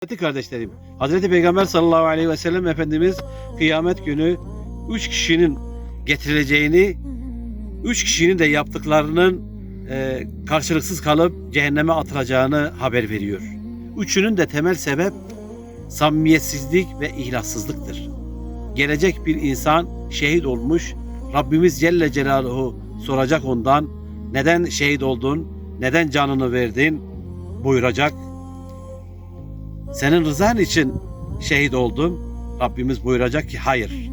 Kıymetli kardeşlerim, Hazreti Peygamber sallallahu aleyhi ve sellem Efendimiz kıyamet günü üç kişinin getirileceğini, üç kişinin de yaptıklarının e, karşılıksız kalıp cehenneme atılacağını haber veriyor. Üçünün de temel sebep samimiyetsizlik ve ihlassızlıktır. Gelecek bir insan şehit olmuş, Rabbimiz Celle Celaluhu soracak ondan, neden şehit oldun, neden canını verdin buyuracak. Senin rızan için şehit oldum. Rabbimiz buyuracak ki hayır.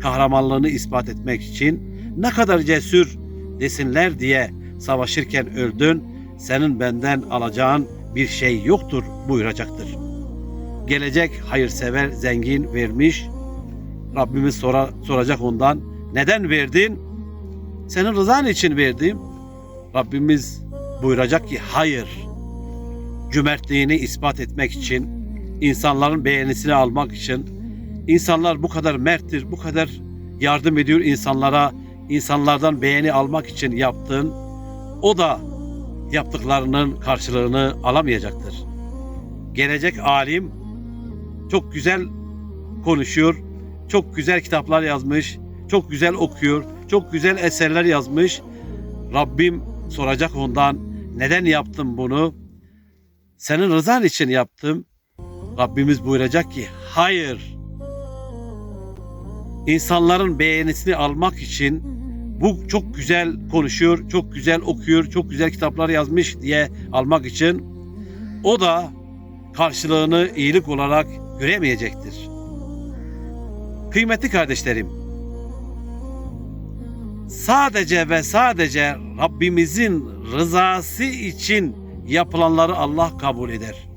Kahramanlığını ispat etmek için ne kadar cesur desinler diye savaşırken öldün. Senin benden alacağın bir şey yoktur buyuracaktır. Gelecek hayırsever, zengin vermiş. Rabbimiz sora, soracak ondan neden verdin? Senin rızan için verdim. Rabbimiz buyuracak ki hayır cömertliğini ispat etmek için, insanların beğenisini almak için, insanlar bu kadar merttir, bu kadar yardım ediyor insanlara, insanlardan beğeni almak için yaptın, o da yaptıklarının karşılığını alamayacaktır. Gelecek alim çok güzel konuşuyor, çok güzel kitaplar yazmış, çok güzel okuyor, çok güzel eserler yazmış. Rabbim soracak ondan neden yaptın bunu? Senin rızan için yaptım. Rabbimiz buyuracak ki hayır. İnsanların beğenisini almak için bu çok güzel konuşuyor, çok güzel okuyor, çok güzel kitaplar yazmış diye almak için o da karşılığını iyilik olarak göremeyecektir. Kıymetli kardeşlerim, sadece ve sadece Rabbimizin rızası için yapılanları Allah kabul eder.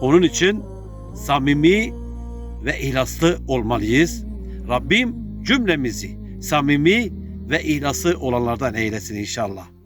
Onun için samimi ve ihlaslı olmalıyız. Rabbim cümlemizi samimi ve ihlaslı olanlardan eylesin inşallah.